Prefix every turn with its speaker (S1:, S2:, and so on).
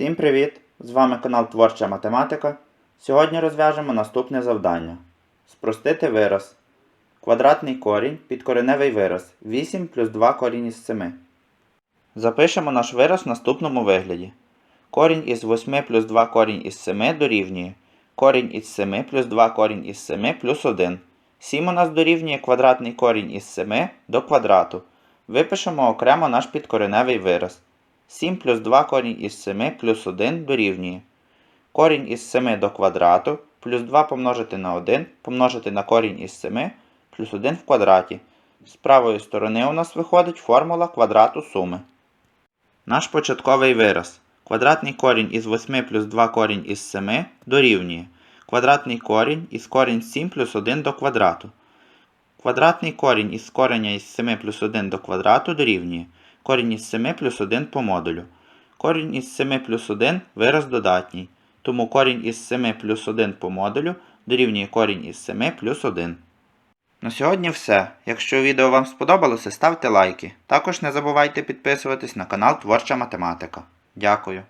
S1: Всім привіт! З вами канал Творча Математика. Сьогодні розв'яжемо наступне завдання. Спростити вираз. Квадратний корінь підкореневий вираз 8 плюс 2 корінь із 7. Запишемо наш вираз в наступному вигляді. Корінь із 8 плюс 2 корінь із 7 дорівнює. Корінь із 7 плюс 2 корінь із 7 плюс 1. 7 у нас дорівнює квадратний корінь із 7 до квадрату. Випишемо окремо наш підкореневий вираз. 7 плюс 2 корінь із 7 плюс 1 дорівнює. Корінь із 7 до квадрату плюс 2 помножити на 1 помножити на корінь із 7 плюс 1 в квадраті. З правої сторони у нас виходить формула квадрату суми. Наш початковий вираз. Квадратний корінь із 8 плюс 2 корінь із 7 дорівнює. Квадратний корінь із корінь 7 плюс 1 до квадрату. Квадратний корінь із кореня із 7 плюс 1 до квадрату дорівнює. Корінь із 7 плюс 1 по модулю. Корінь із 7 плюс 1 вираз додатній. Тому корінь із 7 плюс 1 по модулю дорівнює корінь із 7 плюс 1. На сьогодні все. Якщо відео вам сподобалося, ставте лайки. Також не забувайте підписуватись на канал Творча Математика. Дякую.